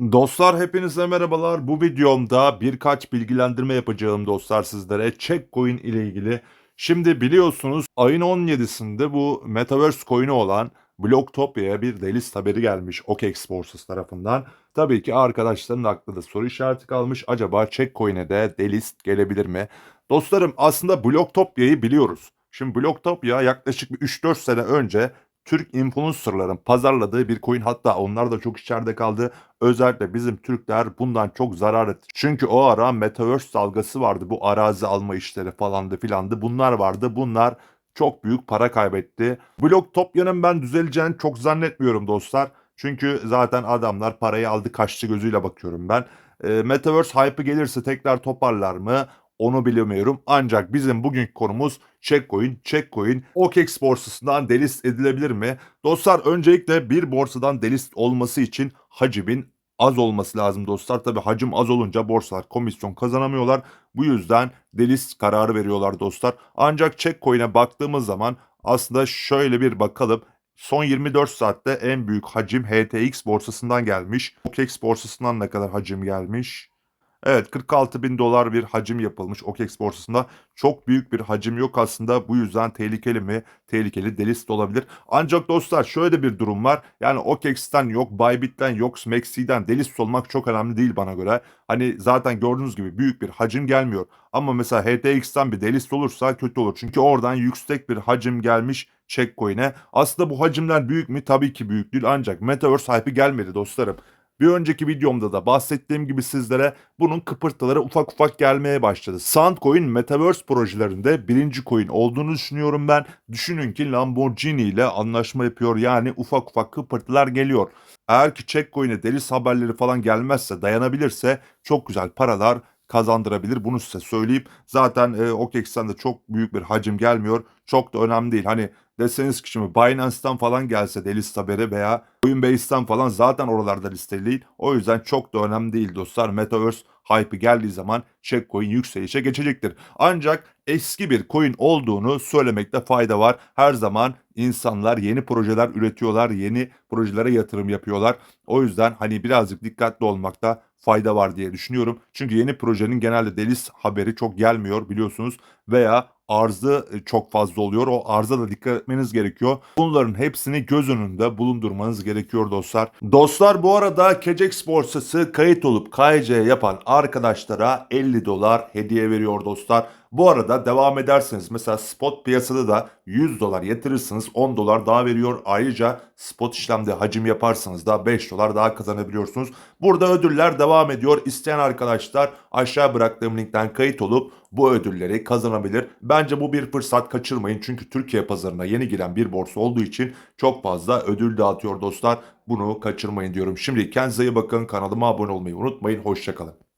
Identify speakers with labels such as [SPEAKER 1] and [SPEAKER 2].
[SPEAKER 1] Dostlar hepinize merhabalar. Bu videomda birkaç bilgilendirme yapacağım dostlar sizlere Checkcoin ile ilgili. Şimdi biliyorsunuz ayın 17'sinde bu Metaverse coin'i olan Blocktopia'ya bir delist haberi gelmiş OKEX borsası tarafından. Tabii ki arkadaşların aklında soru işareti kalmış. Acaba Checkcoin'e de delist gelebilir mi? Dostlarım aslında Blocktopia'yı biliyoruz. Şimdi Blocktopia yaklaşık bir 3-4 sene önce Türk influencerların pazarladığı bir coin hatta onlar da çok içeride kaldı. Özellikle bizim Türkler bundan çok zarar etti. Çünkü o ara Metaverse dalgası vardı. Bu arazi alma işleri falandı filandı. Bunlar vardı. Bunlar çok büyük para kaybetti. Blocktopia'nın ben düzeleceğini çok zannetmiyorum dostlar. Çünkü zaten adamlar parayı aldı kaçtı gözüyle bakıyorum ben. E, Metaverse hype'ı gelirse tekrar toparlar mı? Onu bilemiyorum. Ancak bizim bugünkü konumuz Checkcoin. Checkcoin OKEX borsasından delist edilebilir mi? Dostlar öncelikle bir borsadan delist olması için hacmin az olması lazım dostlar. Tabi hacim az olunca borsalar komisyon kazanamıyorlar. Bu yüzden delist kararı veriyorlar dostlar. Ancak Checkcoin'e baktığımız zaman aslında şöyle bir bakalım. Son 24 saatte en büyük hacim HTX borsasından gelmiş. OKEX borsasından ne kadar hacim gelmiş? Evet 46 bin dolar bir hacim yapılmış OKEX borsasında. Çok büyük bir hacim yok aslında. Bu yüzden tehlikeli mi? Tehlikeli delist olabilir. Ancak dostlar şöyle bir durum var. Yani OKEX'ten yok, Bybit'ten yok, Smaxi'den delist olmak çok önemli değil bana göre. Hani zaten gördüğünüz gibi büyük bir hacim gelmiyor. Ama mesela HTX'ten bir delist olursa kötü olur. Çünkü oradan yüksek bir hacim gelmiş Checkcoin'e. Aslında bu hacimler büyük mü? Tabii ki büyük değil. Ancak Metaverse hype'ı gelmedi dostlarım. Bir önceki videomda da bahsettiğim gibi sizlere bunun kıpırtıları ufak ufak gelmeye başladı. Sandcoin Metaverse projelerinde birinci coin olduğunu düşünüyorum ben. Düşünün ki Lamborghini ile anlaşma yapıyor yani ufak ufak kıpırtılar geliyor. Eğer ki Checkcoin'e deliz haberleri falan gelmezse dayanabilirse çok güzel paralar kazandırabilir. Bunu size söyleyeyim. Zaten e, OKEX'ten de çok büyük bir hacim gelmiyor. Çok da önemli değil. Hani deseniz ki şimdi Binance'tan falan gelse delist haberi veya Coinbase'ten falan zaten oralarda listeli değil. O yüzden çok da önemli değil dostlar. Metaverse hype'ı geldiği zaman Checkcoin yükselişe geçecektir. Ancak eski bir coin olduğunu söylemekte fayda var. Her zaman insanlar yeni projeler üretiyorlar, yeni projelere yatırım yapıyorlar. O yüzden hani birazcık dikkatli olmakta fayda var diye düşünüyorum. Çünkü yeni projenin genelde delis haberi çok gelmiyor biliyorsunuz veya arzı e, çok fazla oluyor. O arza da dikkat etmeniz gerekiyor. Bunların hepsini göz önünde bulundurmanız gerekiyor dostlar. Dostlar bu arada Kejex borsası kayıt olup KYC yapan arkadaşlara 50 dolar hediye veriyor dostlar. Bu arada devam ederseniz mesela spot piyasada da 100 dolar yatırırsınız 10 dolar daha veriyor. Ayrıca spot işlemde hacim yaparsanız da 5 dolar daha kazanabiliyorsunuz. Burada ödüller devam ediyor. İsteyen arkadaşlar aşağı bıraktığım linkten kayıt olup bu ödülleri kazanabilir. Bence bu bir fırsat kaçırmayın. Çünkü Türkiye pazarına yeni giren bir borsa olduğu için çok fazla ödül dağıtıyor dostlar. Bunu kaçırmayın diyorum. Şimdi kendinize iyi bakın. Kanalıma abone olmayı unutmayın. Hoşçakalın.